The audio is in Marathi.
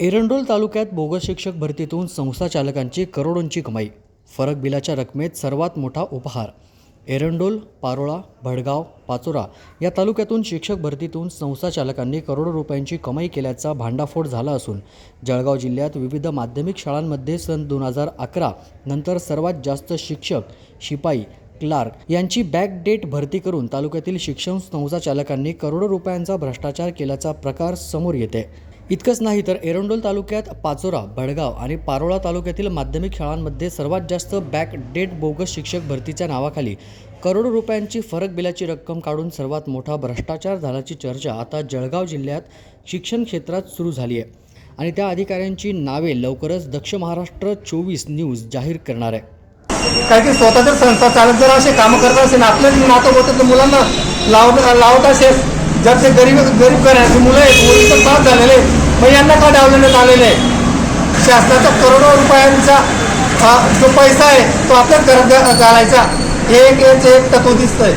एरंडोल तालुक्यात बोगस शिक्षक भरतीतून संस्थाचालकांची करोडोंची कमाई. फरक बिलाच्या रकमेत सर्वात मोठा उपहार. एरंडोल पारोळा भडगाव पाचोरा या तालुक्यातून शिक्षक भरतीतून संस्थाचालकांनी करोडो रुपयांची कमाई केल्याचा भांडाफोड झाला असून जळगाव जिल्ह्यात विविध माध्यमिक शाळांमध्ये सन दोन हजार अकरा नंतर सर्वात जास्त शिक्षक शिपाई क्लार्क यांची बॅक डेट भरती करून तालुक्यातील शिक्षण संस्थाचालकांनी करोडो रुपयांचा भ्रष्टाचार केल्याचा प्रकार समोर येते. इतकंच नाही तर एरंडोल तालुक्यात पाचोरा भडगाव आणि पारोळा तालुक्यातील माध्यमिक शाळांमध्ये सर्वात जास्त बॅक डेट बोगस शिक्षक भरतीच्या नावाखाली करोडो रुपयांची फरक बिलाची रक्कम काढून सर्वात मोठा भ्रष्टाचार झाल्याची चर्चा आता जळगाव जिल्ह्यात शिक्षण क्षेत्रात सुरू झाली आहे. आणि त्या अधिकाऱ्यांची नावे लवकरच दक्ष महाराष्ट्र चोवीस न्यूज जाहीर करणार आहे. कारण की स्वतः जर संस्था चालक जर असे कामं करत असेल आपल्याच नातं होतं तर मुलांना लावत लावत असेल. जर ते गरीब गरीब करायचे मुलं आहेत मुलीचं पास मग यांना का डावलण्यात आलेलं आहे? शासनाचा करोडो रुपयांचा जो पैसा आहे तो आपल्याच घरात घालायचा. हे एक एक तत्व दिसतंय.